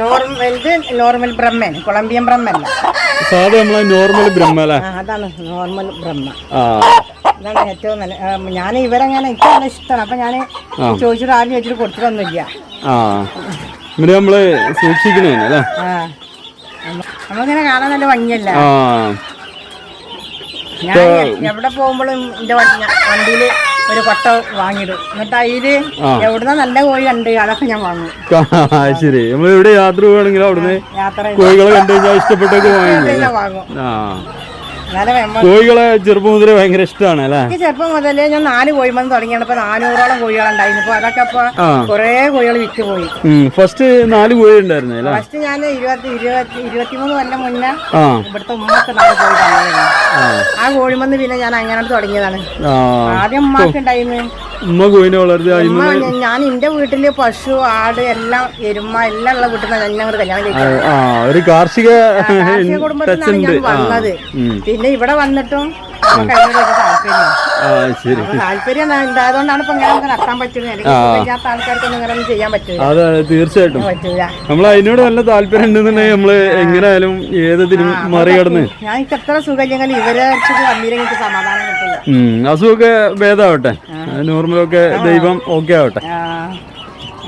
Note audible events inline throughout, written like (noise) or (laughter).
Normal ഇത് normal Brahman Colombian ബ്രഹ്മല്ല സാധാ നമ്മളെ നോർമൽ ബ്രഹ്മ അല്ലേ? ആ അതാണ് നോർമൽ ബ്രഹ്മ. ആ. ഇതാണ് ഏറ്റവും നല്ല ഞാൻ ഇവരങ്ങനെ എനിക്ക് നല്ല ഇഷ്ടമാണ്. അപ്പം ഞാൻ ചോദിച്ചിട്ട് ആരും ചോദിച്ചിട്ട് കൊടുത്തിട്ടൊന്നുമില്ല. ആ. ഇവർ നമ്മൾ സൂക്ഷിക്കണേ അല്ലേ? ആ. നമ്മ- നമ്മളിങ്ങനെ കാണാൻ നല്ല ഭംഗിയല്ല? ആ. ഞാൻ എവിടെ പോകുമ്പോഴും എന്റെ വണ്ടിയിൽ ഒരു കൊട്ട വാങ്ങിയിടും. എന്നിട്ട് അതിൽ എവിടുന്ന നല്ല കോഴി ഉണ്ട് അതൊക്കെ ഞാൻ വാങ്ങും. ശരി. നമ്മൾ എവിടെ യാത്ര പോവുകയാണെങ്കിലും അവിടുന്ന് യാത്ര കോഴികളെ കണ്ടു കഴിഞ്ഞാൽ ഇഷ്ടപ്പെട്ടൊക്കെ വാങ്ങി ഞാൻ വാങ്ങും. ആ. കോഴികളെ ചെറുപ്പം മുതലേ ഭയങ്കര ഇഷ്ടമാണ് അല്ലേ? ചെറുപ്പം മുതലേ ഞാൻ നാല് കോഴിമന്ന് തുടങ്ങിയാണ് ഇപ്പൊ നാനൂറോളം കോഴികളുണ്ടായിരുന്നു ഇപ്പൊ അതൊക്കെ ഇപ്പൊ കൊറേ കോഴികൾ വിറ്റ് പോയി ഫസ്റ്റ് നാല് കോഴി ഉണ്ടായിരുന്നു ഫസ്റ്റ് ഞാൻ ഇരുപത്തി ഇരുപത്തി ഇരുപത്തിമൂന്ന് കൊല്ലം മുന്നേ ഇവിടുത്തെ ഉമ്മക്ക് നാല് കോഴി തന്നതായിരുന്നു. ആ. ആ കോഴിമന്ന് പിന്നെ ഞാൻ അങ്ങനെ തുടങ്ങിയതാണ്. ആദ്യം ഉമ്മാക്ക് ഉണ്ടായിരുന്നു. ഉമ്മ കോഴിനെ വളർത്തി ഉമ്മ ഞാൻ എന്റെ വീട്ടിൽ പശു ആട് എല്ലാം എരുമ എല്ലാം ഉള്ള വീട്ടിൽ നിന്ന് എന്നെ അങ്ങോട്ട് കല്യാണം ആ ഒരു കാർഷിക കാർഷിക (laughs) കുടുംബത്തിൽ നിന്നാണ് ഞാൻ വന്നത്. പിന്നെ ഇവിടെ വന്നിട്ടും ഒരു താല്പര്യം ശരി. അപ്പൊ താല്പര്യം ഉണ്ടായതുകൊണ്ടാണ് ഇപ്പൊ ഇങ്ങനെ നമുക്ക് നടത്താൻ പറ്റുന്നത് ആൾക്കാർക്കൊന്നും ഇങ്ങനെ ചെയ്യാൻ പറ്റില്ല അതെ തീർച്ചയായിട്ടും. നമ്മൾ അതിനോട് നല്ല താല്പര്യം ഉണ്ടെന്നുണ്ടെങ്കിൽ നമ്മൾ എങ്ങനെയായാലും ഏതിനും മറികടന്ന്. ഞാൻ എത്ര സുഖമില്ലെങ്കിൽ ഇവരെ വെച്ചിട്ട് വന്നില്ലെങ്കിൽ എനിക്ക് സമാധാനം കിട്ടില്ല. ഉം, അസുഖമൊക്കെ ഭേദാവട്ടെ നോർമലൊക്കെ ദൈവം ഓക്കെ ആവട്ടെ.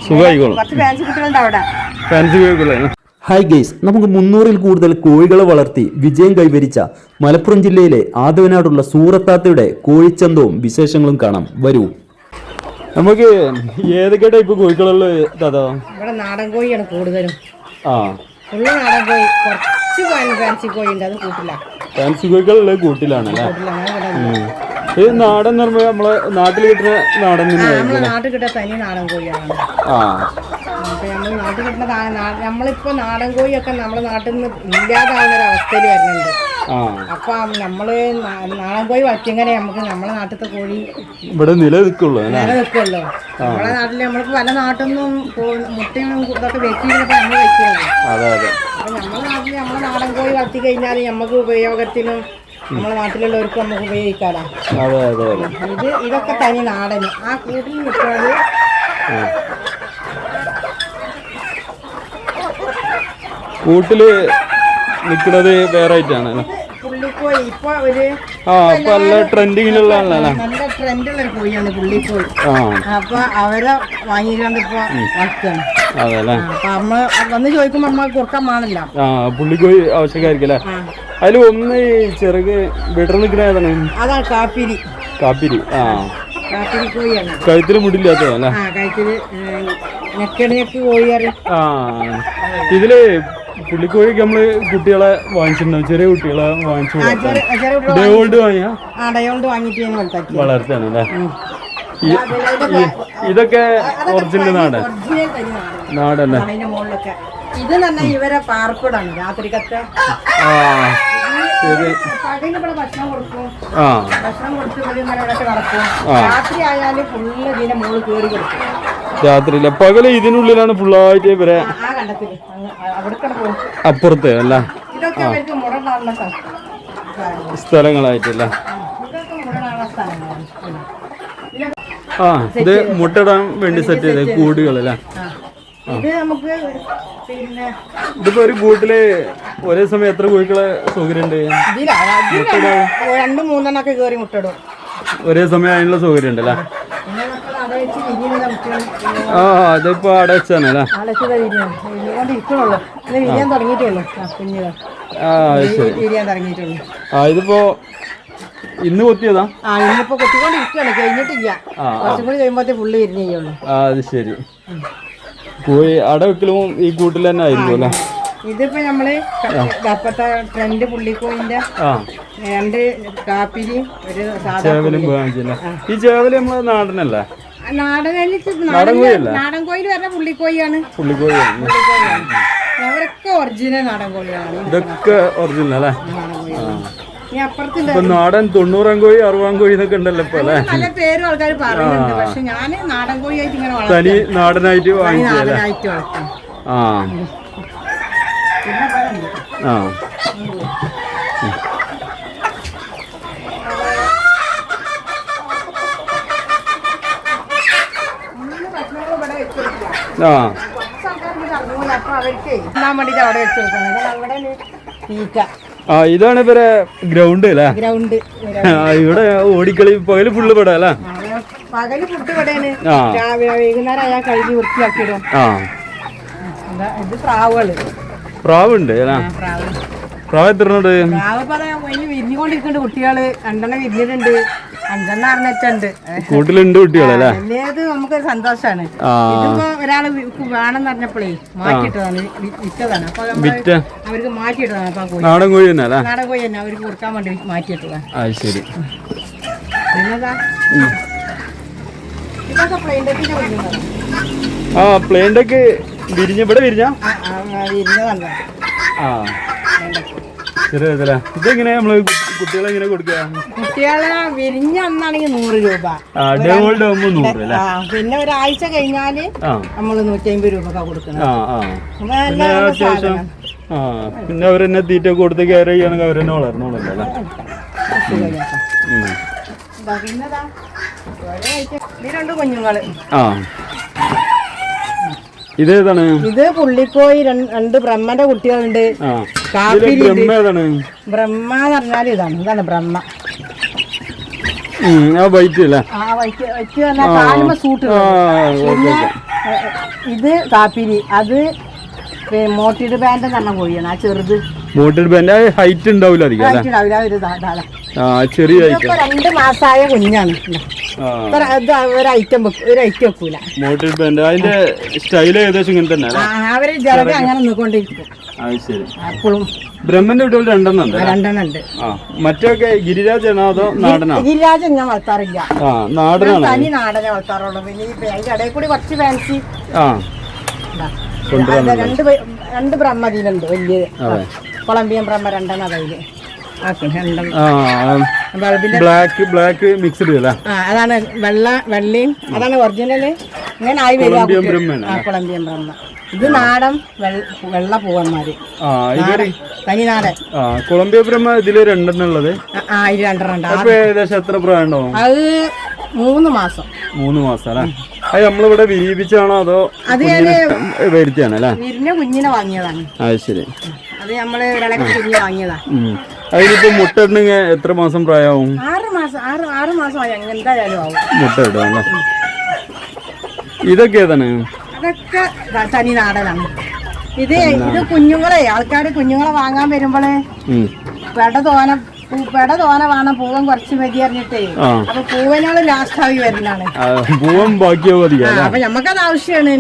സുഖമായിക്കോളും. ഫാൻസി കോഴിക്കുള്ള ഹായ് ഗെയ്സ് നമുക്ക് മുന്നൂറിൽ കൂടുതൽ കോഴികളെ വളർത്തി വിജയം കൈവരിച്ച മലപ്പുറം ജില്ലയിലെ ആദവനാടുള്ള സൂറത്താത്തയുടെ കോഴിച്ചന്തവും വിശേഷങ്ങളും കാണാം. വരൂ. നമുക്ക് ഏതൊക്കെ ടൈപ്പ് കോഴികളുള്ള ദാദാ ഇവിടെ നാടൻ കോഴിയാണ് കൂടുതലും. ആ. ഫുള്ള് നാടൻ കോഴി കുറച്ച് ഫാൻസി കോഴി ഉണ്ട് അത് കൂട്ടില്ല. ഉണ്ട്. ഈ നാടൻ എന്ന് പറയുമ്പോൾ നമ്മളെ നാട്ടിൽ കിട്ടുന്ന നാടൻ നാട്ടിൽ കിട്ടുന്ന തനി നാടൻ കോഴിയാണ് ആ. അപ്പൊ നമ്മൾ നാട്ടിൽ കിട്ടുന്ന നമ്മളിപ്പോൾ നാടൻ കോഴിയൊക്കെ നമ്മുടെ നാട്ടിൽ നിന്ന് ഇല്ലാതാവുന്ന ഒരു അവസ്ഥയിൽ വരുന്നുണ്ട്. അപ്പൊ നമ്മൾ നാളെ നാടൻ കോഴി വളർത്തിയെങ്ങനെ നമുക്ക് നമ്മളെ നാട്ടിലത്തെ കോഴി ഇവിടെ നിലനിൽക്കുള്ളൂ അല്ലേ? നിലനിൽക്കുമല്ലോ നമ്മളെ നാട്ടിൽ നമ്മൾക്ക് പല നാട്ടിൽ നിന്നും മുട്ടയും ഇതൊക്കെ വെക്കിയിരുന്നപ്പോ നമ്മൾ വെക്കുന്നത് അപ്പൊ നമ്മളെ നാട്ടിൽ നമ്മളെ നാടൻ കോഴി വളർത്തി കഴിഞ്ഞാൽ നമുക്ക് ഉപയോഗത്തിനും നമ്മളെ നാട്ടിലുള്ളവർക്ക് നമുക്ക് ഉപയോഗിക്കാലോ. ഇത് ഇതൊക്കെ തനി നാടൻ ആ കൂട്ടിൽ നിൽക്കുന്നത് കൂട്ടിൽ നിൽക്കുന്നത് വേറെ ആയിട്ടാണ് ആ അപ്പൊ നല്ല ട്രെൻഡിങ്ങിലുള്ള ആളല്ലേ നല്ല ട്രെൻഡുള്ള ഒരു കോഴിയാണ് പുള്ളിക്കോഴി ആ. അപ്പൊ അവരെ വാങ്ങിക്കൊണ്ട് ഇപ്പൊ വളർത്തുകയാണ്. അതെ അല്ലേ അപ്പൊ അമ്മ വന്ന് ചോദിക്കുമ്പോ അമ്മ കൊടുക്കാൻ പാടില്ല. ആ പുള്ളിക്കോയി ആവശ്യക്കായിരിക്കും അല്ലേ ആ. അതിൽ ഒന്ന് ചെറുക് വിടർ നിൽക്കുന്ന ഏതാണ്? കാപ്പിരി. കാപ്പിരി ആ. കാപ്പിരി കോഴിയാണ്. കഴുത്തിൽ മുടില്ലാത്തത് അല്ലേ? ആ കഴിച്ചത് നെക്കണിയൊക്കെ കോഴിയാറ് ആ. ഇതിൽ പുള്ളിക്കോഴിക്ക് നമ്മൾ കുട്ടികളെ വാങ്ങിച്ചിട്ടുണ്ടാവും. ചെറിയ കുട്ടികളെ വാങ്ങിച്ചു ആ ചെറിയ ചെറിയ ഡേ ഓൾഡ് വാങ്ങിയ? വളർത്താണ് അല്ലേ? ഇതൊക്കെ ഒറിജിനൽ നാടൻ നാടല്ലേ? ഇത് തന്നെ ഇവരെ പാർപ്പിടാണ് രാത്രിക്കത്തെ. ആ ശരി ആ. ഭക്ഷണം കൊടുത്ത് രാത്രി ആയാലും ഫുള്ള് ഇതിന്റെ മുകളിൽ കയറി കൊടുക്കും. രാത്രിയില്ല പകല ഇതിനുള്ളിലാണ് ഫുള്ളായിട്ട് ഇവരെ അപ്പുറത്ത് അല്ല? സ്ഥലങ്ങളായിട്ടല്ല? ആ ഇത് മുട്ടയിടാൻ വേണ്ടി സെറ്റ് ചെയ്ത. കൂടുകളല്ലേ? ഇതിപ്പോ ഒരു കൂട്ടിൽ ഒരേ സമയം എത്ര കോഴികളെ സൗകര്യം ഉണ്ട് രണ്ടും മൂന്നെണ്ണൊക്കെ കേറി മുട്ടിടും ഒരേ സമയം അതിനുള്ള സൗകര്യം ഉണ്ടല്ലേ ആ അതിപ്പോ അവിടെ വെച്ചാണ് അല്ലേ? ആ ഇതിപ്പോ ഇന്ന് കൊത്തിയതാ? ആ ഇന്നിപ്പോ കഴിഞ്ഞിട്ടില്ല. കുറച്ചും കൂടി കഴിയുമ്പോഴത്തേ ഫുള്ള് വിരിഞ്ഞു ആ അത് ശരി. കോഴി അട വെക്കലും ഈ കൂട്ടിൽ തന്നെ ആയിരിക്കും അല്ലേ? ഇതിപ്പോ നമ്മൾ അപ്പത്തെ ട്രെൻഡ് പുള്ളിക്കോയിന്റെ രണ്ട് കാപ്പിരി ഒരു സാധാരണ ഈ ചേവൽ നമ്മളെ നാടനല്ലേ? നാടൻ പറഞ്ഞ പുള്ളിക്കോഴിയാണ്. അവരൊക്കെ ഒറിജിനൽ നാടൻ കോഴികളാണ് ഇതൊക്കെ ഒറിജിനൽ അല്ലേ? നാടൻ ഇപ്പൊ തൊണ്ണൂറാം കോഴി അറുപതാം കോഴി എന്നൊക്കെ ഉണ്ടല്ലോ ഇപ്പൊ അല്ലേ? പേരും ആൾക്കാർ പറയുന്നുണ്ട്. പക്ഷെ ഞാൻ നാടൻ കോഴിയായിട്ട് ഇങ്ങനെ തനി നാടനായിട്ട് വളർത്തും ആ. ആ ഒന്നും ഭക്ഷണങ്ങൾ ഇവിടെ വെച്ച് കൊടുക്കില്ല. ആ കുറച്ച് ആൾക്കാർക്ക് ഇത് അറിഞ്ഞുകൂടി ഉണ്ടായിരുന്നു അപ്പൊ അവർക്ക് തിന്നാൻ വേണ്ടിട്ട് അവിടെ വെച്ച് കൊടുക്കുന്നത് അവിടെ തീറ്റ ആ ഇതാണ് ഇവരെ ഗ്രൗണ്ട് അല്ലേ ഗ്രൗണ്ട് ആ, ഇവിടെ ഓടിക്കളി പകൽ ഫുള്ള് ഇവിടെ അല്ലേ? പകൽ ഫുഡ് ഇവിടെയാണ്. ആ. വൈകുന്നേരം അയാൾ കഴുകി വൃത്തിയാക്കിയിടും. ആ. ഇതാ, പ്രാവുകൾ. പ്രാവുണ്ട് അല്ലേ? ആ, പ്രാവ്. എത്ര കുട്ടികൾ. രണ്ടെണ്ണം വിരിഞ്ഞിട്ടുണ്ട്. അഞ്ചെണ്ണം അറിഞ്ഞിട്ടുണ്ട് കൂട്ടിലുണ്ട് കുട്ടികളല്ലേ വലിയത് നമുക്കൊരു സന്തോഷാണ്. ആ. ഇതിപ്പോ ഒരാൾ വേണമെന്ന് പറഞ്ഞപ്പോഴേ മാറ്റിയിട്ടതാണ് വിറ്റതാണ്. അപ്പൊ അവർക്ക് മാറ്റിയിട്ടതാണ് അപ്പൊ നാടൻ കോഴി തന്നെ നാടൻ കോഴി തന്നെ അവർക്ക് കൊടുക്കാൻ വേണ്ടി മാറ്റിയിട്ടതാണ്. അത് ശരി. പിന്നെതാ ആ പ്ലെയിന്റെ ഒക്കെ വിരിഞ്ഞ ഇവിടെ വിരിഞ്ഞ? ആ, ചെറിയ ഇതെങ്ങനെ നമ്മൾ കുട്ടികളെ എങ്ങനെ കൊടുക്കുക? കുട്ടികളെ വിരിഞ്ഞ അന്നാണെങ്കിൽ നൂറ് രൂപ. ആ പിന്നെ ഒരാഴ്ച കഴിഞ്ഞാൽ നമ്മൾ നൂറ്റി അമ്പത് രൂപ കൊടുക്കണം ആ. ആ ആ പിന്നെ അവരെന്നെ തീറ്റ കൊടുത്ത് കയറി ചെയ്യണമെങ്കിൽ അവരെന്നെ വളർന്നോളല്ലോ. ഉം. ഇതാ, ഏതാണ് ആ. ഇത് പുള്ളിക്കോയി രണ്ട് ബ്രഹ്മന്റെ കുട്ടികളുണ്ട്. ആ. ബ്രഹ്മ എന്ന് പറഞ്ഞാൽ ഇതാണ്. ഇതാണ് ബ്രഹ്മ. ആ വൈറ്റ് അല്ലേ? ആ വൈറ്റ് വൈറ്റ് പറഞ്ഞാൽ കാലുമ സൂട്ട് ആ പിന്നെ ഏ, ഇത് കാപ്പിരി അത് മോട്ടിഡ് ബാൻഡ് തന്നെ കോഴിയാണ് ആ ചെറുത്. മോട്ടിഡ് ബാൻഡ് ഹൈറ്റ് ഉണ്ടാവില്ല അധികം ഹൈറ്റ് ഉണ്ടാവില്ല ഒരു. ആ ചെറിയ രണ്ട് മാസമായ കുഞ്ഞാണ്. ഒരു ഐറ്റം ഒരു ഐറ്റം വെക്കൂല. മോട്ടർ ബാൻഡ് അതിന്റെ സ്റ്റൈൽ ഏകദേശം ഇങ്ങനെ തന്നെ അവർ ജലക അങ്ങനെ നിന്നുകൊണ്ടിരിക്കും അപ്പോഴും ബ്രഹ്മന്റെ കുട്ടികൾ രണ്ടെണ്ണം ഉണ്ട് രണ്ടെണ്ണം ഉണ്ട്. ആ മറ്റൊക്കെ ഗിരിരാജാണോ അതോ നാടനാ ഗിരിരാജൻ ഞാൻ വളർത്താറില്ല. ആ നാടനാണ് തനി നാടനെ വളർത്താറുള്ളൂ. പിന്നെ ഈ അതിന്റെ ഇടയിൽ കൂടി കുറച്ച് ഫാൻസി. ആ. രണ്ട് രണ്ട് ബ്രഹ്മ വലിയ കൊളംബിയൻ ബ്രഹ്മ രണ്ടെണ്ണം അതിൽ. ബ്ലാക്ക് ബ്ലാക്ക് മിക്സ്ഡ് അല്ലേ? അതാണ് വെള്ള വെള്ളയും അതാണ് ഒറിജിനൽ ഇങ്ങനെ ആയി കൊളംബിയൻ ബ്രഹ്മ ഇത് നാടൻ വെള്ള പൂവന്മാര്. ആ ഇവർ? തനി നാടൻ ആ കൊളംബിയ ബ്രഹ്മ ഇതിൽ രണ്ടെണ്ണം ഉള്ളത് രണ്ടെണ്ണം ഏകദേശം എത്ര പ്രായം അത് മൂന്ന് മാസം. മൂന്ന് മാസം അല്ലേ? അത് നമ്മളിവിടെ വിരിയിപ്പിച്ചാണോ അതോ അത് വരുത്തിയാണല്ലേ വരുത്തിയാണ് കുഞ്ഞിനെ വാങ്ങിയതാണ്. അത് ശരി. അത് നമ്മൾ കുഞ്ഞിനെ വാങ്ങിയതാ ഉം. അതിനിപ്പോ മുട്ട ഇടണെങ്കിൽ എത്ര മാസം പ്രായമാവും? ആറ് മാസം ആറ് ആറ് മാസം ആയി അങ്ങ് എന്തായാലും ആവും. മുട്ട ഇടും ഇതൊക്കെ ഏതാണ്? അതൊക്കെ തനി നാടനാണ്. ഇത് ഇത് കുഞ്ഞുങ്ങളെ ആൾക്കാർ കുഞ്ഞുങ്ങളെ വാങ്ങാൻ വരുമ്പോളേ വേണ്ട തോന പൂ- പെട തോന വേണം പൂവൻ കുറച്ച് മതി അറിഞ്ഞിട്ടേ അപ്പൊ പൂവനോട് ലാസ്റ്റ് ആയി വരുന്നതാണ്. പൂവൻ ബാക്കിയാവും അപ്പൊ നമുക്കത് ആവശ്യമാണ്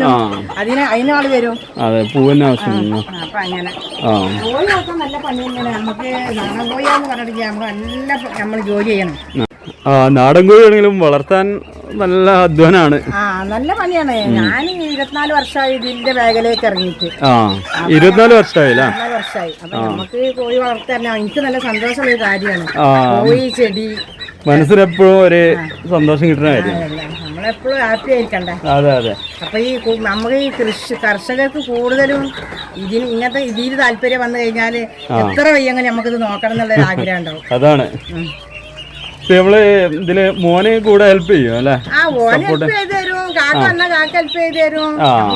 അതിന് അതിനാൾ വരും. അതെ പൂവന് ആവശ്യം അപ്പൊ അങ്ങനെ. ആ. കോഴി നോക്കാൻ നല്ല പണി തന്നെയാണ്. നമുക്ക് നാടൻ കോഴിയാന്ന് പറഞ്ഞിട്ട് നമ്മൾ നല്ല നമ്മൾ ജോലി ചെയ്യണം. നാടൻ കോഴി ആണെങ്കിലും വളർത്താൻ നല്ല അധ്വാനാണ്. ആ നല്ല പണിയാണ്. ഞാൻ ഇരുപത്തിനാല് വർഷമായി ഇതിന്റെ മേഖലയിലേക്ക് ഇറങ്ങിയിട്ട്. ആ ഇരുപത്തിനാല് വർഷമായില്ലേ? ഇരുപത്തിനാല് വർഷമായി. അപ്പൊ നമുക്ക് കോഴി വളർത്താൻ എനിക്ക് നല്ല സന്തോഷമുള്ള ഒരു കാര്യമാണ്. ആ. കോഴി ചെടി. മനസ്സിനെപ്പോഴും ഒരു സന്തോഷം കിട്ടുന്ന കാര്യം നമ്മളെപ്പോഴും ഹാപ്പി ആയിരിക്കണ്ടേ? അതെ അതെ. അപ്പൊ ഈ കു- നമുക്ക് ഈ കൃഷി കർഷകർക്ക് കൂടുതലും ഇതിന് ഇങ്ങനത്തെ ഇതിൽ താല്പര്യം വന്നു കഴിഞ്ഞാൽ എത്ര വയ്യെങ്കിലും നമുക്കിത് നോക്കണം എന്നുള്ള ആഗ്രഹം ഉണ്ടാവും. അതാണ്. ഉം. നമ്മൾ ഇതിൽ മോനെ കൂടെ ഹെൽപ്പ് ചെയ്യും അല്ലേ?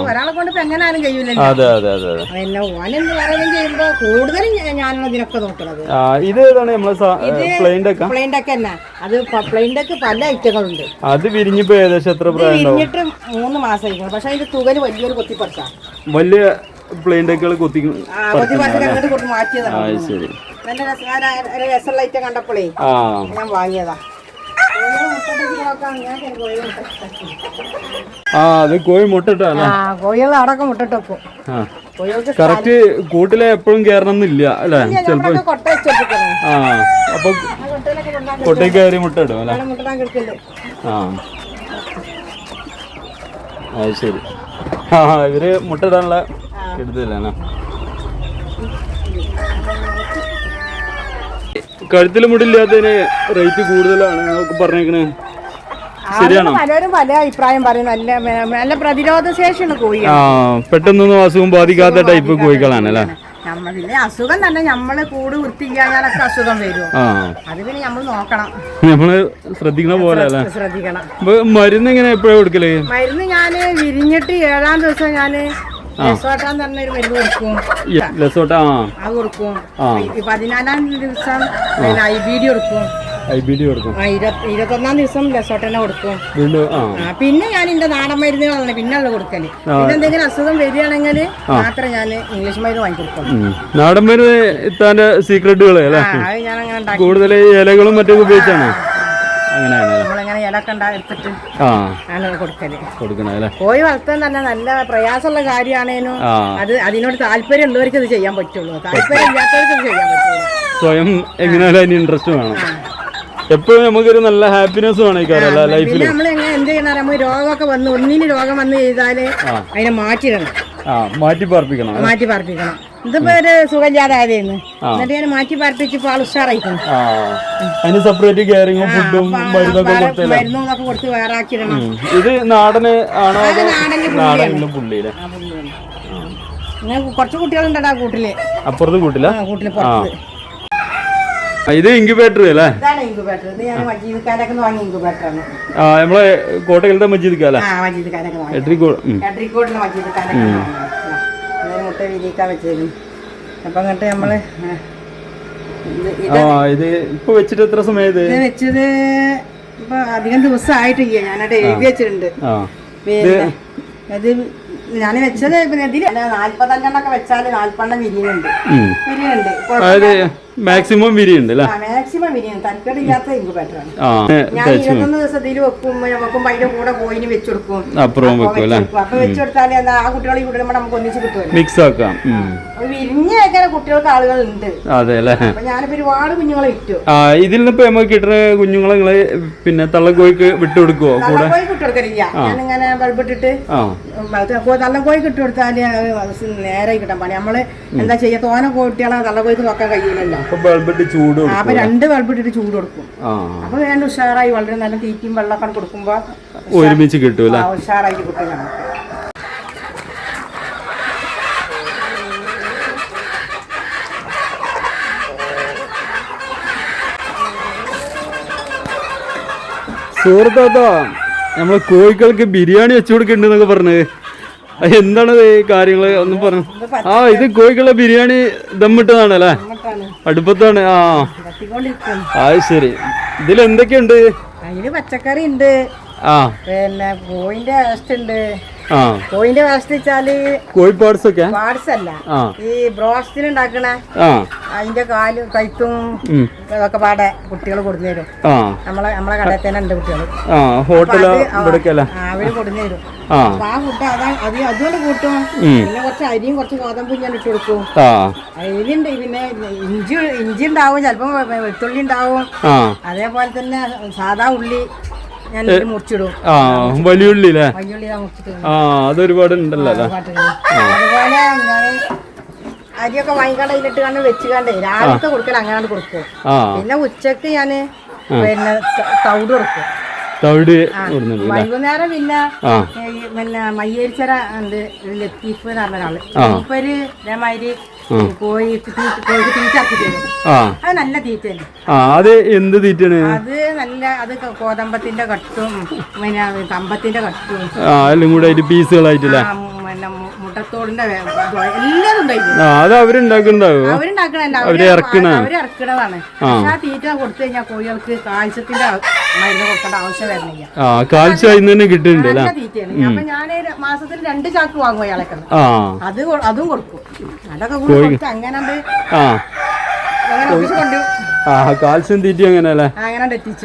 ഒരാളെ കൊണ്ട് എങ്ങനെയാലും കഴിയൂലല്ലോ. അതെ അതെ അതെ അതെ. പിന്നെ ഓനെന്ന് പറയുകയും ചെയ്യുമ്പോ കൂടുതലും ഞാനാണ് ഇതിനൊക്കെ നോക്കുന്നത് ഇത് ഏതാണ് നമ്മളെ പ്ലെയിൻ ഡെക്ക് തന്നെ അത് പ്ലെയിൻ ഡെക്ക് പല ഐറ്റങ്ങളുണ്ട്. അത് വിരിഞ്ഞിപ്പോ ഏകദേശം എത്ര വിരിഞ്ഞിട്ട് മൂന്ന് മാസം പക്ഷെ അതിന്റെ തുകൽ വലിയൊരു കൊത്തിപ്പറിച്ചാ വലിയ പ്ലെയിൻ ഡെക്കുകൾ കൊത്തി ശരി. നല്ല രസ- ഒരു രസമുള്ള ഐറ്റം കണ്ടപ്പോഴേ ആ. ഞാൻ വാങ്ങിയതാ. ആ അത് കോഴി കോഴികൾ അടക്കം മുട്ടിട്ട് വെക്കും കറക്റ്റ് കൂട്ടിലെ എപ്പോഴും കയറണം എന്നില്ല അല്ലേ ചിലപ്പോ കൊട്ട ആ അപ്പൊ കൊട്ടയിൽ കയറി മുട്ടിടും അല്ലെ? ആ. അത് ശരി. ആ ഇവർ മുട്ട ഇടാനുള്ള കഴുത്തിൽ മുടില്ലാത്തതിന് റേറ്റ് കൂടുതലാണ് പറഞ്ഞേക്കണേ. ശരിയാണോ? പലരും പല അഭിപ്രായം പറയും നല്ല നല്ല പ്രതിരോധ ശേഷിയുള്ള കോഴിയാണ്. ആ പെട്ടെന്നൊന്നും അസുഖം ബാധിക്കാത്ത ടൈപ്പ് കോഴികളാണ് അല്ലേ? നമ്മ പിന്നെ അസുഖം തന്നെ നമ്മൾ കൂട് വൃത്തിയാകാനൊക്കെ അസുഖം വരും. അത് പിന്നെ നമ്മൾ നോക്കണം. നമ്മൾ ശ്രദ്ധിക്കണ പോലെ അല്ലേ? ശ്രദ്ധിക്കണം. മരുന്ന് എങ്ങനെ എപ്പോഴും കൊടുക്കൽ? മരുന്ന് ഞാൻ വിരിഞ്ഞിട്ട് ഏഴാം ദിവസം ഞാൻ രസോട്ടാന്ന് പറഞ്ഞൊരു മരുന്ന് കൊടുക്കും. ലസോട്ട ആ. അത് കൊടുക്കും. ആ. ഈ പതിനാലാം ദിവസം പിന്നെ ഐ ബി ഡി കൊടുക്കും. ഐ ബി കൊടുക്കും. ഇരുപത്തൊന്നാം ദിവസം ലസോട്ടനെ കൊടുക്കും. പിന്നെ ഞാൻ എന്റെ നാടൻ മരുന്നുകളാണ് പിന്നെ ഉള്ള കൊടുക്കൽ. പിന്നെ എന്തെങ്കിലും അസുഖം വരികയാണെങ്കിൽ മാത്രം ഞാൻ ഇംഗ്ലീഷ് മരുന്ന് വാങ്ങി കൊടുക്കും. നാടൻ മരുന്ന് ഇത്താന്റെ സീക്രട്ടുകൾ കൂടുതൽ ഇലകളും മറ്റൊക്കെ ഉപയോഗിച്ചാണ്? അങ്ങനെയാണ് എടുത്തിട്ട് ആണ് കൊടുക്കൽ. കോഴി വളർത്താൻ തന്നെ നല്ല പ്രയാസമുള്ള കാര്യമാണേനും. അത് അതിനോട് താല്പര്യം ഉള്ളവർക്ക് ഇത് ചെയ്യാൻ പറ്റുള്ളൂ. താല്പര്യം ഇല്ലാത്തവർക്ക് ഇത് ചെയ്യാൻ പറ്റുള്ളൂ. സ്വയം എങ്ങനെയാലും അതിന് ഇൻട്രസ്റ്റ് വേണം. എപ്പോഴും നമുക്കൊരു നല്ല ഹാപ്പിനെസ് വേണം ലൈഫിൽ നമ്മൾ എന്ത് ചെയ്യണം നമുക്ക് രോഗമൊക്കെ വന്ന് ഒന്നിന് രോഗം വന്ന് ചെയ്താൽ അതിനെ മാറ്റിയിടണം മാറ്റി പാർപ്പിക്കണം. മാറ്റി പാർപ്പിക്കണം. ഇതിപ്പോ ഒരു സുഖമില്ലാതായതായിരുന്നു എന്നിട്ട് ഞാൻ മാറ്റി പാർപ്പിച്ച് ഇപ്പോൾ ആൾ ഉഷാറായിക്കണം. ആ. അതിന് സെപ്പറേറ്റ് കെയറിങ്ങും ഫുഡും മരുന്നൊക്കെ കൊടുത്തില്ല മരുന്നും ഇതൊക്കെ കൊടുത്ത് വേറെ ആക്കിയിടണം ഉം. ഇത് നാടന് ആണോ അതോ നാടന് നാടനിലെ പുള്ളിയിലെ? ആ പുള്ളിയാണ്. ഇങ്ങനെ കുറച്ച് കുട്ടികളുണ്ടടാ കൂട്ടിൽ. അപ്പുറത്ത് ഇത് ഇൻക്യുബേറ്റർ അല്ലേ? നമ്മളെ ഇൻക്യുബേറ്റർ മജീദ് മജീദ്ക്കാരൊക്കെ വാങ്ങി ഇൻക്യുബേറ്ററാണ് ആ മുട്ട വിരിയിക്കാൻ വെച്ചേരും അപ്പം എന്നിട്ട് നമ്മൾ ഇത് ഇപ്പൊ വെച്ചിട്ട് എത്ര സമയം ഇത് വെച്ചത് ഇപ്പൊ അധികം ദിവസം ആയിട്ടില്ല ഞാനവിടെ എഴുതി വെച്ചിട്ടുണ്ട്. അത് ഞാൻ വെച്ചത് നാല്പത്തഞ്ചെണ്ണൊക്കെ വെച്ചാൽ നാല്പെണ്ണം വിരിയുന്നുണ്ട്. വിരിയുണ്ട് വിരിയുന്നുണ്ട്. മാക്സിമം വിരിയുണ്ട് അല്ലേ? മാക്സിമം ഇല്ലാത്ത തരക്കേടില്ലാത്ത ഇൻക്യുബേറ്ററാണ് ആ ഞാൻ ഇരുപത്തൊന്ന് ദിവസത്തിൽ വെക്കും വെക്കുമ്പോ അതിന്റെ കൂടെ കോയിന് വെച്ച് കൊടുക്കും. അപ്പുറം വെക്കും അല്ലേ? അപ്പുറം അപ്പൊ വെച്ച് കൊടുത്താൽ എന്താ ആ കുട്ടികളെ ഈ കുട്ടികളെ നമുക്ക് ഒന്നിച്ച് കിട്ടുമല്ലോ മിക്സ് ആക്കാം. ഉം. അപ്പൊ വിരിഞ്ഞ വെക്കാൻ കുട്ടികൾക്ക് ആളുകളുണ്ട്. അതെ അല്ലേ? ഞാനിപ്പോ ഒരുപാട് കുഞ്ഞുങ്ങളെ ഇട്ടു. ആ ഇതിൽ നിന്നിപ്പോ നമുക്ക് കിട്ടുന്ന കുഞ്ഞുങ്ങളെ നിങ്ങൾ പിന്നെ തള്ളക്കോയ്ക്ക് വിട്ടുകൊടുക്കുവോ കൂടെ? തള്ളക്കോഴി കിട്ടുകൊടുക്കലില്ല ഞാനിങ്ങനെ ബൾബിട്ടിട്ട് ആ. തള്ളക്കോഴി കിട്ടുകൊടുത്താൽ നേരെ കിട്ടാൻ പണി നമ്മൾ എന്താ ചെയ്യാ തോന കുട്ടികളെ കോയിക്ക് നോക്കാൻ കഴിയില്ലല്ലോ അപ്പൊ ബൾബിട്ട് ചൂട് അപ്പൊ രണ്ട് ബൾബിട്ടിട്ട് ചൂട് കൊടുക്കും. അപ്പൊ വേണ്ട ഉഷാറായി. വളരെ നല്ല തീറ്റയും വെള്ളമൊക്കെ കൊടുക്കുമ്പോ ഒരുമിച്ച് കിട്ടൂല. ഉഷാറായിട്ട് കിട്ടും നമുക്ക് സുഹൃത്താ നമ്മളെ കോഴികൾക്ക് ബിരിയാണി വെച്ചു കൊടുക്കുന്നുണ്ടെന്നൊക്കെ പറഞ്ഞത് എന്താണത് കാര്യങ്ങൾ? ഒന്ന് പറഞ്ഞു. ആ ഇത് കോഴിക്കുള്ള ബിരിയാണി ദമ്മിട്ടതാണല്ലേ? അടുപ്പത്താണ്. ആ. അത് ശരി. ഇതിൽ എന്തൊക്കെയുണ്ട് അതിൽ പച്ചക്കറി ഉണ്ട്. ആ. പിന്നെ വേസ്റ്റ് ഉണ്ട്. ആ. കോയിന്റെ വേസ്റ്റ് വെച്ചാൽ കോഴി പാർട്സ് ഒക്കെ പാർട്സ് അല്ല ഈ ബ്രോസ്റ്റിന് ഉണ്ടാക്കണ അതിന്റെ കാലും കൈത്തും. ഇതൊക്കെ പാടെ കുട്ടികൾ കൊടുന്നു തരും നമ്മളെ നമ്മളെ കടയിൽ തന്നെ ഉണ്ട് കുട്ടികൾ ഇവിടേക്കല്ല? അവർ കൊടുന്നു തരും ആ. അപ്പൊ ആ ഫുഡ് അതാ അത് അതുകൊണ്ട് കൂട്ടും. പിന്നെ കുറച്ച് അരിയും കുറച്ച് ഗോതമ്പും ഞാൻ ഇട്ട് കൊടുക്കും. അതിലുണ്ട് പിന്നെ ഇഞ്ചി ഇഞ്ചി ഉണ്ടാവും ചിലപ്പോ വെളുത്തുള്ളി ഉണ്ടാവും. അതേപോലെ തന്നെ സാധാ ഉള്ളി ആ വലിയുള്ളി അല്ലേ ആ അതൊരുപാട് ഉണ്ടല്ലോ അരിയൊക്കെ വാങ്ങിക്കാണ്ട് കണ്ട് വെച്ച് കണ്ടേ രാവിലത്തെ കൊടുക്കൽ അങ്ങനെ കൊടുക്കും. പിന്നെ ഉച്ചയ്ക്ക് ഞാൻ പിന്നെ തൗട് തവിട് കൊടുക്കും. തവിട് വൈകുന്നേരം പിന്നെ പിന്നെ മയ്യേരിച്ചര ഉണ്ട് ലത്തീഫ് എന്ന് പറഞ്ഞ ഒരാൾ. മൂപ്പര് ഇതേമാതിരി കോഴി കോഴിക്ക് തീറ്റ ആക്കി തരും. അത് നല്ല തീറ്റ അത് എന്ത് തീറ്റാണ് അത് നല്ല അത് കോതമ്പത്തിന്റെ കട്ടും പിന്നെ കമ്പത്തിന്റെ കട്ടും. എല്ലാം കൂടെ പീസുകളായിട്ടില്ല? പിന്നെ മുട്ടത്തോടിന്റെ വേ- എല്ലാം ഉണ്ടായിരുന്നു അത് അവരുണ്ടാക്കുന്നുണ്ടാവോ. അവരുണ്ടാക്കണല്ല അവർ ഇറക്കണ ഇറക്കണതാണ്. പക്ഷെ ആ തീറ്റ കൊടുത്തു കഴിഞ്ഞാൽ കോഴികൾക്ക് കാൽസ്യത്തിന്റെ മരുന്ന് കൊടുക്കേണ്ട ആവശ്യം വരണില്ല ആ കാൽസ്യം കിട്ടുന്നുണ്ട് തീറ്റയാണ്. അപ്പൊ ഞാൻ മാസത്തിൽ രണ്ട് ചാക്ക് വാങ്ങും അയാളൊക്കെ ആ. അത് അതും കൊടുക്കും. അതൊക്കെ കൂടി കൊടുത്ത് അങ്ങനെ ആ. കാൽസ്യം തീറ്റ അങ്ങനെ അല്ലേ?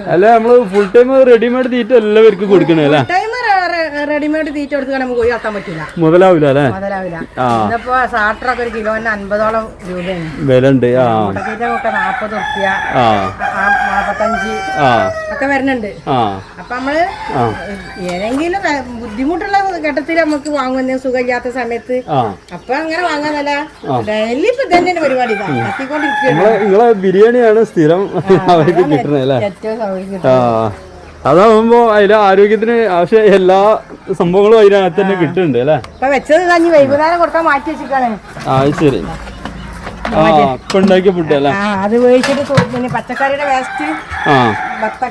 അല്ല നമ്മൾ ഫുൾ ടൈം റെഡിമെയ്ഡ് തീറ്റ എല്ലാവർക്കും കൊടുക്കണേ അല്ലേ? ടൈം റെഡിമെയ്ഡ് തീറ്റ എടുത്ത് നമുക്ക് കോഴി വളർത്താൻ പറ്റില്ല മുതലാവില്ല അല്ലേ? മുതലാവില്ല ഇന്നിപ്പോ സാട്ടറൊക്കെ ഒരു കിലോന് അൻപതോളം രൂപയാണ്. വില ഉണ്ട് നാപ്പത് റുപ്യ നാപ്പത്തഞ്ച് ഒക്കെ വരുന്നുണ്ട് അപ്പൊ നമ്മൾ ഏതെങ്കിലും ബുദ്ധിമുട്ടുള്ള ഘട്ടത്തിൽ നമുക്ക് വാങ്ങുന്ന സുഖമില്ലാത്ത സമയത്ത് അപ്പൊ അങ്ങനെ വാങ്ങാന്നല്ല. ഡെയിലി ഇപ്പൊ തന്നെ പരിപാടി നിങ്ങളെ ബിരിയാണിയാണ് സ്ഥിരം (laughs) അവർക്ക് കിട്ടണത് അല്ലേ? ഏറ്റവും സൗകര്യം അതാവുമ്പോ അതിലെ ആരോഗ്യത്തിന് ആവശ്യം എല്ലാ സംഭവങ്ങളും അതിനകത്ത് തന്നെ കിട്ടുന്നുണ്ട് അല്ലേ? വെച്ചത് തന്നെ വൈകുന്നേരം കൊടുക്കാൻ മാറ്റി വെച്ചിട്ടാണ് ആ ശരി. ആ ഇപ്പൊ ഉണ്ടാക്കിയ ഫുഡ് അല്ലേ? അത് വേവിച്ചിട്ട് പിന്നെ പച്ചക്കറിയുടെ വേസ്റ്റ് ഇതൊക്കെ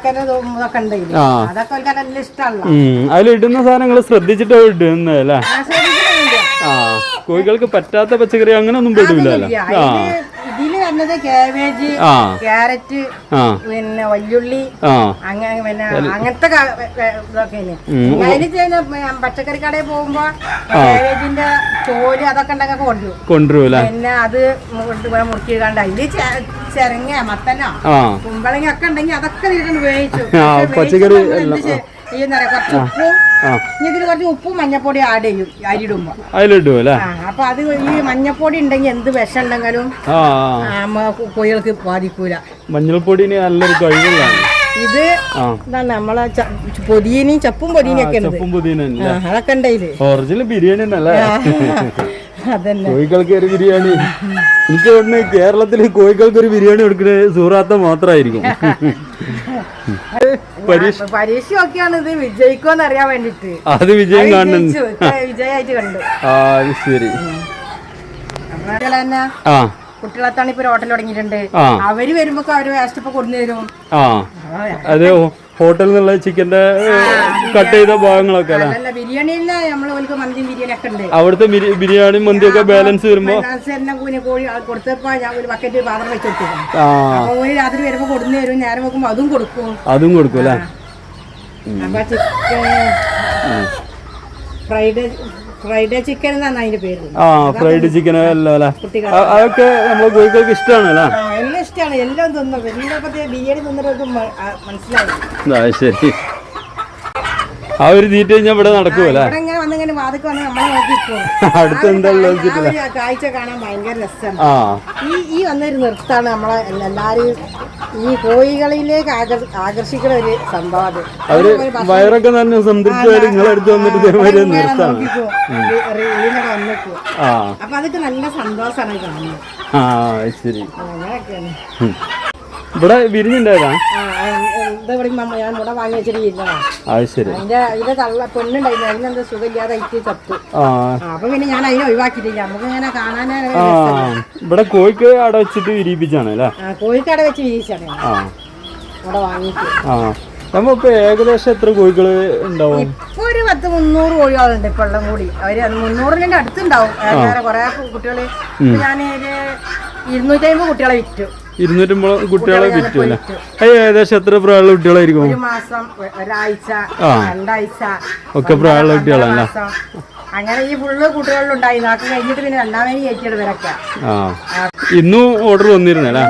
അതൊക്കെ അവർക്ക് നല്ല ഇഷ്ടമല്ല അതിലിടുന്ന സാധനങ്ങൾ ശ്രദ്ധിച്ചിട്ട് ഇടുന്നത് അല്ലേ? ആ കോഴികൾക്ക് പറ്റാത്ത പച്ചക്കറി അങ്ങനെ ഒന്നും പെടില്ല വരുന്നത് കാബേജ് ക്യാരറ്റ് പിന്നെ വല്യുള്ളി അങ്ങനെ പിന്നെ അങ്ങനത്തെ ഇതൊക്കെ അതിന് ചെയ്യുന്ന പച്ചക്കറി കടയിൽ പോകുമ്പോ കാബേജിന്റെ തോൽ അതൊക്കെ ഉണ്ടെങ്കിൽ കൊണ്ടുവരും. പിന്നെ അത് മുറുക്കി കണ്ട അതിൽ ചെരങ്ങ മത്തനോ കുമ്പളങ്ങ ഒക്കെ ഉണ്ടെങ്കിൽ അതൊക്കെ ഉപയോഗിച്ചു. പച്ചക്കറി ഈ എന്താ പറയാ കുറച്ച് ഉപ്പും ഇനി ഇതിൽ കുറച്ച് ഉപ്പും മഞ്ഞപ്പൊടി ആഡ് ചെയ്യും അരിടുമ്പോ അതിലിടും അല്ലേ? ആ അപ്പൊ അത് ഈ മഞ്ഞപ്പൊടി ഉണ്ടെങ്കിൽ എന്ത് വിഷം ഉണ്ടെങ്കിലും ആ. ആ, നമ്മ കോഴികൾക്ക് ബാധിക്കൂല. മഞ്ഞൾപ്പൊടിന് നല്ലൊരു കഴിവുള്ളതാണ് ഇത് ആ. എന്താണ് നമ്മളെ ച- ചപ്പും പൊതിയനെയും ഒക്കെ ഉണ്ട്. ചപ്പും പുതിന ആ, അതൊക്കെ ഉണ്ടയിൽ ഒറിജിനൽ ബിരിയാണി എന്നല്ലേ അതന്നെ. കോഴികൾക്ക് ഒരു ബിരിയാണി. എനിക്ക് തോന്നുന്നു കേരളത്തിൽ കോഴികൾക്ക് ഒരു ബിരിയാണി കൊടുക്കുന്നത് സൂറാത്ത മാത്രമായിരിക്കും. (laughs) പരീക്ഷ പരീക്ഷ നോക്കിയാണ് ഇത് വിജയിക്കുമെന്ന് അറിയാൻ വേണ്ടിട്ട് അത് വിജയം കാണുന്നുണ്ട്. വിജയമായിട്ട് കണ്ടു. ആ ശരി. ആ. കുട്ടികളത്താണ് ഇപ്പൊ ഹോട്ടൽ തുടങ്ങിയിട്ടുണ്ട്. അവർ വരുമ്പോ അവർ വേസ്റ്റ് ഇപ്പൊ കൊണ്ടു തരും. ആ. അത്. ഹോട്ടലിൽ നിന്നുള്ള ചിക്കന്റെ കട്ട് ചെയ്ത ഭാഗങ്ങളൊക്കെ അല്ലേ? ബിരിയാണി ബിരിയാണിയിൽ നമ്മൾ മന്തി ബിരിയാണി ഒക്കെ ഉണ്ട്. അവിടുത്തെ ബിരിയാണി മന്തി ഒക്കെ ബാലൻസ് വരുമ്പോ? രാത്രി വരുമ്പോ കൊടുന്നു തരും നേരം വെക്കുമ്പോ അതും കൊടുക്കും. അതും കൊടുക്കും അല്ലേ? ഫ്രൈഡ് ഫ്രൈഡ് ചിക്കൻ എന്നാണ് അതിന്റെ പേര്. ആ ഫ്രൈഡ് ചിക്കൻ അല്ലോ? അല്ലേ അതൊക്കെ നമ്മൾ ഇഷ്ടമാണ് അല്ലേ? എല്ലാം ഇഷ്ടമാണ് എല്ലാം തിന്നും. എല്ലാ ബിരിയാണി തിന്നിട്ട് മനസ്സിലായി. ശരി. ആ ഒരു തീറ്റ കഴിഞ്ഞാൽ ഇവിടെ നടക്കുമല്ലേ (laughs) അടുത്ത് എന്താ കാഴ്ച കാണാൻ ഭയങ്കര രസമാണ്. ഈ ഈ വന്നൊരു നൃത്തമാണ് നമ്മളെ എല്ലാരും ഈ കോഴികളിലേക്ക് ആകർഷിക്കുന്ന ഒരു സംഭവം അവർ വയറൊക്കെ തന്നെ സംതൃപ്തി നിങ്ങളടുത്ത് വന്നിട്ട് അപ്പൊ അതൊക്കെ നല്ല സന്തോഷമാണ് കാണുന്നത്. ആ ശരി. ഇവിടെ വിരിഞ്ഞുണ്ടായതാ ഞാൻ ഇവിടെ വാങ്ങി വെച്ചിട്ടില്ല അത് ശരി. അതിന്റെ അതിന്റെ തള്ള പെണ്ണുണ്ടായിരുന്നു. അതിനെന്താ സുഖമില്ലാതെ ചത്തു. അപ്പൊ പിന്നെ ഞാൻ അതിനെ ഒഴിവാക്കിയിട്ടില്ല. നമുക്ക് ഇങ്ങനെ കാണാനേ ഇവിടെ കോഴിക്ക് അവിടെ വെച്ചിട്ട് വിരിപ്പിച്ചാണ് അല്ലേ? ആ, കോഴിക്കട വെച്ച് വിരിച്ചാണ് വാങ്ങിയിട്ട്. ഇപ്പൊ ഏകദേശം എത്ര കോഴികൾ ഉണ്ടാവും? ഇപ്പൊ ഒരു പത്ത് മുന്നൂറ് കോഴികളുണ്ട് ഇപ്പൊ എല്ലാം കൂടി. അവർ മുന്നൂറിന്റെ അടുത്തുണ്ടാവും. കുട്ടികൾ. ഞാൻ ഒരു ഇരുന്നൂറ്റി അമ്പത് കുട്ടികളെ വിറ്റു. ഇരുന്നൂറ്റമ്പത് കുട്ടികളെ വിറ്റു അല്ലേ അത് ഏകദേശം എത്ര പ്രായമുള്ള കുട്ടികളായിരിക്കും? ആ. ഒക്കെ പ്രായമുള്ള കുട്ടികളല്ല? അങ്ങനെ ഈ ഫുള്ള് കുട്ടികളിലുണ്ടായി. കഴിഞ്ഞിട്ട് പിന്നെ രണ്ടാമത് ആ. ഇന്നും ഓർഡർ വന്നിരുന്നല്ലേ?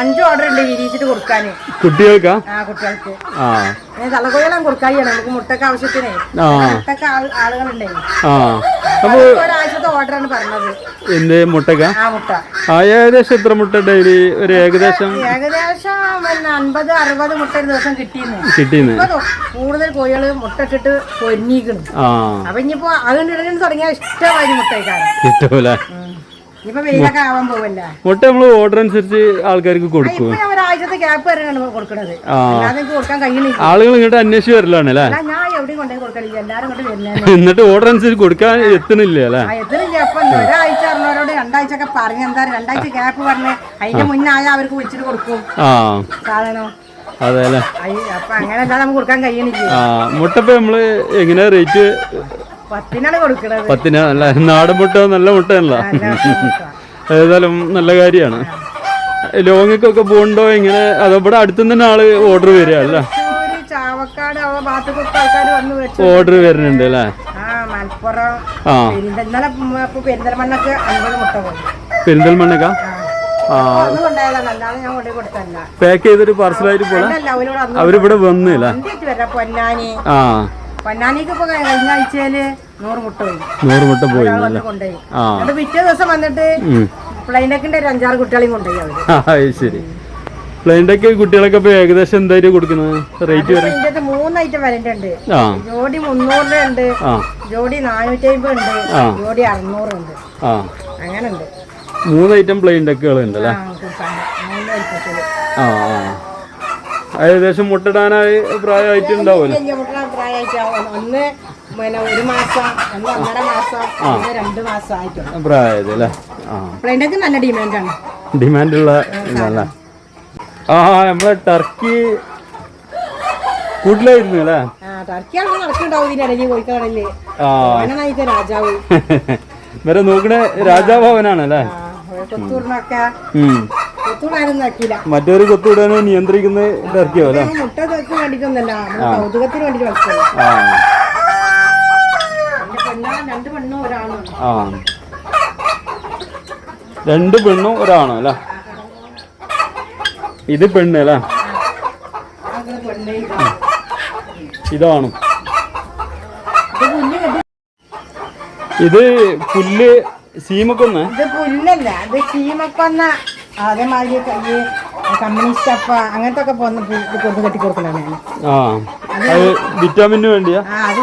അഞ്ച് ഓർഡർ ഉണ്ട് വിരിച്ചിട്ട് കൊടുക്കാൻ കുട്ടികൾക്കാ? ആ കുട്ടികൾക്ക്. ആ. പിന്നെ തലകോയിലും കൊടുക്കാനാണ് നമുക്ക് മുട്ടക്ക് ആവശ്യത്തിനേ. മുട്ടക്ക് ആളുകളുണ്ടേ. ആ. അപ്പൊ ഒരാഴ്ചത്തെ ഓർഡറാണ് പറഞ്ഞത്. എന്ത് മുട്ടക്ക? ആ മുട്ട. ആ ഏകദേശം എത്ര മുട്ട ഡെയിലി ഒരു ഏകദേശം ഏകദേശം പിന്നെ അൻപത് അറുപത് മുട്ട ഒരു ദിവസം കിട്ടിയിരുന്നു കിട്ടിയിരുന്നു കൂടുതൽ കോഴികൾ മുട്ട ഇട്ടിട്ട് പൊരിഞ്ഞിക്കണ് ആ. അപ്പൊ ഇനിയിപ്പോ അതിനിടയിൽ തുടങ്ങിയ ഇഷ്ടമായി മുട്ട കിട്ടൂല. മുട്ട നമ്മൾ ഓർഡർ അനുസരിച്ച് ആൾക്കാർക്ക് കൊടുക്കും ആളുകൾ ഇങ്ങോട്ട് അന്വേഷിച്ച് വരലാണ് അല്ലേ? എന്നിട്ട് ഓർഡർ അനുസരിച്ച് കൊടുക്കാൻ എത്തണില്ല അല്ലേ? ഒരാഴ്ച അറിഞ്ഞവരോട് രണ്ടാഴ്ച ഒക്കെ പറഞ്ഞു എന്താ രണ്ടാഴ്ച ഗ്യാപ്പ് പറഞ്ഞ് അതിന്റെ മുന്നേ ആയ അവർക്ക് വിളിച്ചിട്ട് കൊടുക്കും. സാധനം. അതെ അല്ലേ? അയ്- അപ്പൊ അങ്ങനെ കൊടുക്കാൻ കഴിയണില്ല. ആ മുട്ട ഇപ്പൊ നമ്മൾ എങ്ങനെയാ റേറ്റ് പത്തിനാണ് കൊടുക്കണത്. പത്തിന് നല്ല നാടൻ മുട്ട നല്ല മുട്ടയല്ല നല്ല ഏതായാലും നല്ല കാര്യമാണ്. ലോങ്ങിക്കൊക്കെ പോകണ്ടോ ഇങ്ങനെ അതോ ഇവിടെ അടുത്തുനിന്ന് തന്നെ ആൾ ഓർഡർ വരിക അല്ല? ചാവക്കാട് ആൾക്കാർ വന്ന് വെച്ചു. ഓർഡർ വരുന്നുണ്ട് അല്ലേ? ആ മലപ്പുറം ആ. പെരിന്ത- ഇന്നലെ പെരിന്തൽമണ്ണക്ക് അൻപത് മുട്ട പോയി. പെരിന്തൽമണ്ണക്ക? ആ. പാക്ക് ചെയ്തിട്ട് പാർസലായിട്ട് പോലെ അവരിവിടെ വന്നില്ല. പൊന്നാനി. ആ. പൊന്നാനിക്ക് ഇപ്പൊ കഴിഞ്ഞ ആഴ്ചയിൽ നൂറ് മുട്ട പോയി നൂറ് മുട്ട പോയി വന്ന് കൊണ്ടുപോയി. എന്നിട്ട് പിറ്റേ ദിവസം വന്നിട്ട് ഉം. പ്ലെയിനക്കിന്റെ ഒരു അഞ്ചാറ് കുട്ടികളെയും കൊണ്ടുപോയി അവർ. ശരി. പ്ലെയിന്റെ കുട്ടികളൊക്കെ ഇപ്പൊ ഏകദേശം എന്തായാലും കൊടുക്കുന്നത്? റേറ്റ് വരെ? മൂന്ന് ഐറ്റം വരണ്ട ഉണ്ട്. ജോഡി മുന്നൂറിന്റെ ഉണ്ട്. ജോഡി നാനൂറ്റി അമ്പത് ഉണ്ട്. ജോഡി അറുന്നൂറുണ്ട് ആ. അങ്ങനെ ഉണ്ട് മൂന്ന് ഐറ്റം പ്ലെയിൻ ഡക്കുകൾ ഉണ്ട് അല്ലേ ആ കൂട്ടാൻ. മൂന്ന് ഐറ്റത്തിൽ ആ ആ. ഏകദേശം മുട്ടിടാനായി പ്രായമായിട്ടുണ്ടാവുമല്ലോ. ഒന്ന് പിന്നെ ഒരു മാസം ഒന്ന് ഒന്നര മാസം ഒന്ന് രണ്ട് മാസം ആയിട്ടുണ്ട് പ്രായത് അല്ലേ ആ പ്ലെയിനൊക്കെ നല്ല ഡിമാൻഡാണ് ഡിമാൻഡുള്ള ഇതല്ല ആ നമ്മളെ ടർക്കി കൂട്ടിലായിരുന്നു അല്ലേ? ആ നടക്കുന്നുണ്ടാവും ഇതിനിടയിൽ കോഴിക്കടലിൽ രാജാവ്. (laughs) ഇവരെ നോക്കണ രാജാഭവനാണ് അല്ലേ? കൊത്തൂറിനൊക്കെ മറ്റൊരു കൊത്തുവിടാനെ നിയന്ത്രിക്കുന്ന ടർക്കിയോ അല്ലേ? മുട്ട വേണ്ടിട്ടൊന്നല്ല കൗതുകത്തിന് രണ്ട് പെണ്ണും ഒരാണും. ആ. രണ്ട് പെണ്ണും ഒരാണോ അല്ലേ? ഇത് പെണ്ണ് അല്ല? ഇതാണ്. ഇത് പുല്ല് സീമക്കൊന്ന്. ഇത് പുല്ലല്ല ഇത് സീമക്കൊന്ന അതേമാതിരി ഈ കമ്മ്യൂണിസ്റ്റ് അപ്പ അങ്ങനത്തെ ഒക്കെ പോന്ന കൊണ്ട് കെട്ടി കൊടുക്കലാണ് ഞാൻ ആ അത് വിറ്റാമിന് വേണ്ടിയാ? ആ അത്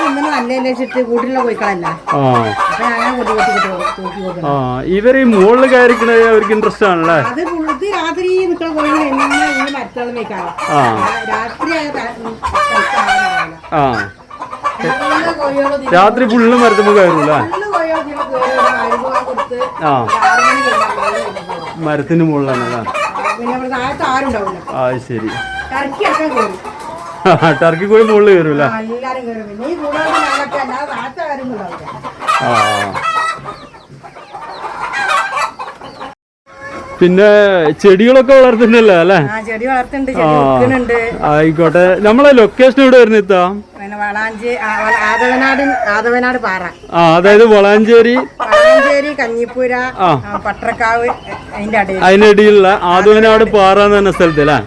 ഇന്നലെ നല്ല വെച്ചിട്ട് കൂട്ടിലുള്ള കോഴിക്കളല്ല? ആ. അപ്പൊ ഞാൻ കൊണ്ട് കെട്ടി കെട്ടി കൊടു- തൂക്കി കൊടുക്കണം ആ ഇവർ ഈ മുകളിൽ കയറിക്കണ അവർക്ക് ഇൻട്രസ്റ്റ് ആണല്ലേ? അത് പുള്ളി രാത്രി നിൽക്കുന്ന എന്നെ ഈ വെക്കാറ് ആ. രാത്രി. ആ. രാത്രി ഫുള്ള് മരത്തുമ്പോ കയറൂല നല്ല കോഴികൾ ഇതിന് കേറി ഒരു മരുഭോഗം കൊടുത്ത് ആ. മരത്തിന് മുകളിലാണല്ലേ ആ ശരി. ടർക്കി കൂടി മുകളിൽ കയറൂല ആ, പിന്നെ ചെടികളൊക്കെ വളർത്തുന്നല്ലോ അല്ലേ? ആയിക്കോട്ടെ. നമ്മളെ ലൊക്കേഷൻ ഇവിടെ വരുന്ന ആദവനാട് പാറ. ആ അതായത് വളാഞ്ചേരി. വളാഞ്ചേരി കഞ്ഞിപ്പുര അടയിൽ. അതിനിടയിലുള്ള ആദവനാട് പാറ എന്ന് പറഞ്ഞ സ്ഥലത്ത് അല്ലേ?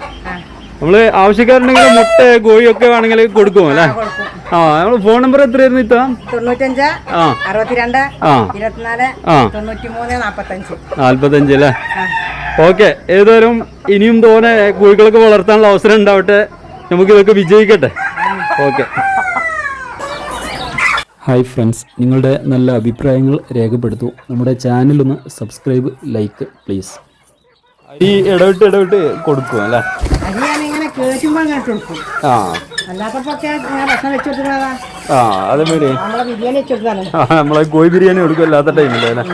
നമ്മൾ ആവശ്യക്കാരുണ്ടെങ്കിൽ മുട്ട കോഴിയൊക്കെ വേണമെങ്കിൽ കൊടുക്കും അല്ലേ? ആ നമ്മൾ ഫോൺ നമ്പർ എത്രയായിരുന്നു ഇത്ത? തൊണ്ണൂറ്റഞ്ച് അറുപത്തിരണ്ട് ആ. ഇരുപത്തിനാല് ആ. തൊണ്ണൂറ്റി മൂന്ന് നാപ്പത്തഞ്ച്. നാല്പത്തഞ്ച് അല്ലേ? ഓക്കെ ഏതായാലും ഇനിയും തോനെ കോഴികളൊക്കെ വളർത്താനുള്ള അവസരം ഉണ്ടാവട്ടെ. നമുക്ക് ഇതൊക്കെ വിജയിക്കട്ടെ ഓക്കെ. ഹായ് ഫ്രണ്ട്സ് നിങ്ങളുടെ നല്ല അഭിപ്രായങ്ങൾ രേഖപ്പെടുത്തൂ. നമ്മുടെ ചാനലൊന്ന് സബ്സ്ക്രൈബ് ലൈക്ക് പ്ലീസ്. ഈ ഇടവിട്ട് ഇടവിട്ട് കൊടുക്കും അല്ലേ? അത് ഞാൻ ഇങ്ങനെ കൊടുക്കും. ആ. ഞാൻ ഭക്ഷണം വെച്ച് കൊടുക്കുന്നതാ. ആ അതേമാതിരി നമ്മളെ ബിരിയാണി വെച്ച് നമ്മളെ കോഴി ബിരിയാണി കൊടുക്കും അല്ലാത്ത ടൈമില്ലേ അല്ലേ?